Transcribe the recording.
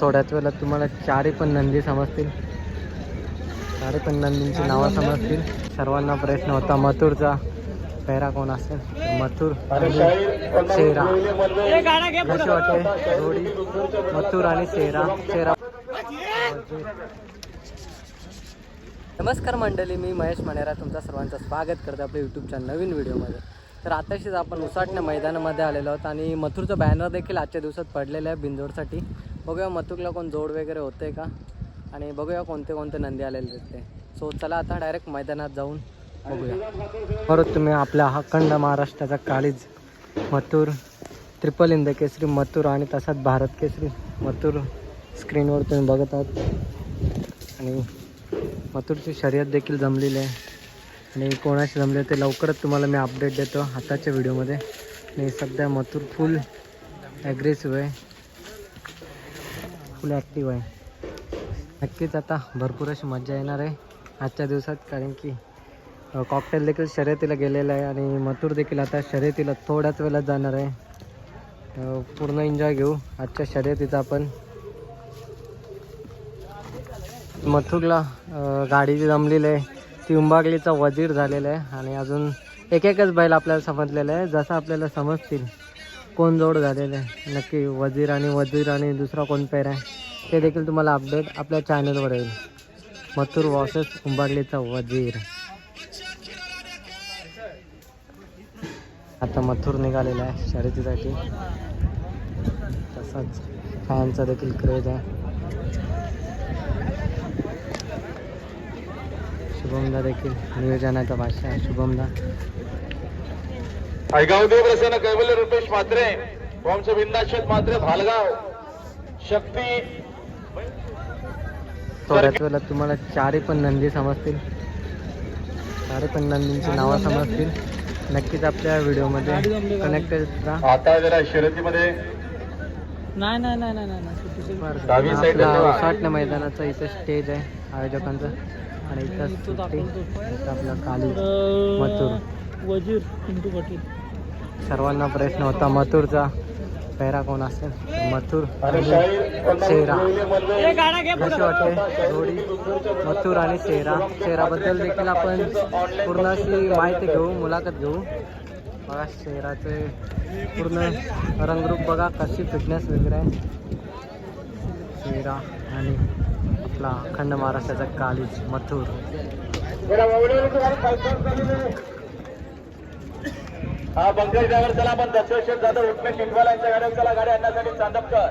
थोड्याच वेळात तुम्हाला चारही पण नंदी समजतील. चारही पण नंदींची नावं समजतील. सर्वांना प्रश्न होता. मथुरचा पेहरा कोण असेल? मथुर शेरा. कशी वाटते? जोडी? मथुर आणि शेरा. शेरा. नमस्कार मंडळी मी महेश मणेरा तुमचा सर्वांचं स्वागत करतो आपल्या यूट्यूबच्या नवीन व्हिडिओमध्ये तर आताशीच आपण उसाटण्या मैदानामध्ये आलेलो आहोत आणि मथुरचं बॅनर देखील आजच्या दिवसात पडलेलं आहे बिंजोडसाठी. बघूया मथुरला कोण जोड वगैरे होते का? आणि बघूया कोणते कोणते नंदी आलेले ते. सो चला आता डायरेक्ट मैदानात जाऊन बघूया. परत तुम्ही आपल्या अखंड महाराष्ट्राचा काळीज मथुर ट्रिपल इंद केसरी मथुर आणि तसाच भारत केसरी मथुर स्क्रीनवर तुम्ही बघत आहात. आणि मथुरची शर्यत देखील जमलेली आहे. आणि कोणाशी जमले ते लवकरच तुम्हाला मी अपडेट देतो आताच्या व्हिडिओमध्ये आणि सध्या मथुर फुल ॲग्रेसिव्ह आहे. फुल ॲक्टिव्ह आहे. नक्कीच आता भरपूर अशी मजा येणार आहे आजच्या दिवसात कारण की कॉकटेल देखील शर्यतीला गेलेला आहे आणि मथुर देखील आता शर्यतीला थोड्याच वेळात जाणार आहे. पूर्ण एन्जॉय घेऊ आजच्या शर्यतीचा आपण. मथुरला गाडी जी जमलेली आहे ती उंबागलीचा वजीर झालेला आहे आणि अजून एक एकच बैल आपल्याला समजलेला आहे जसं आपल्याला समजतील. कोण जोड झालेलं आहे? नक्की वजीर आणि वजीर आणि दुसरा कोण पेर आहे? ते देखील तुम्हाला अपडेट आपल्या चॅनलवर येईल. मथुर वॉसेस कुंभारलीचा वजीर. आता मथुर निघालेला आहे शर्यतीसाठी. तसंच फॅनचा देखील क्रेज आहे. शुभमदा देखील नियोजनाचा भाषा आहे. शुभमदा. आयगाव देव प्रसन्न कैवल्य रुपेश म्हात्रे वंश बिंदाशेत म्हात्रे भालगाव. शक्ती. थोड्याच वेळात तुम्हाला चारही पण नंदी समजतील. चारही पण नंदींची नावं समजतील. नक्कीच आपल्या व्हिडिओमध्ये कनेक्टेड राहा. आता जरा शर्यतीमध्ये. नाही नाही नाही नाही. उसाटण्या मैदानाचं इथं स्टेज आहे आयोजकांचं. आणि इथं आपला काली मथुर. वजीर पिंटू पाटील. सर्वांना प्रश्न होता मथुरचा पेहरा कोण असेल? मथुर शेरा. मध्ये कशी वाटते? जोडी? मथुर आणि शेरा. शेराबद्दल देखील आपण पूर्ण अशी माहिती घेऊ मुलाखत घेऊ. बघा शेराचे पूर्ण रंगरूप बघा कशी फिटनेस वगैरे. आहे शेरा आणि आपला अखंड महाराष्ट्राचा कालीज मथुर. पंकज ड्रायव्हर चला पण दशरथ जाधव उठणे शिंदवालांच्या गाड्या चला गाड्या आणण्यासाठी चांदपकर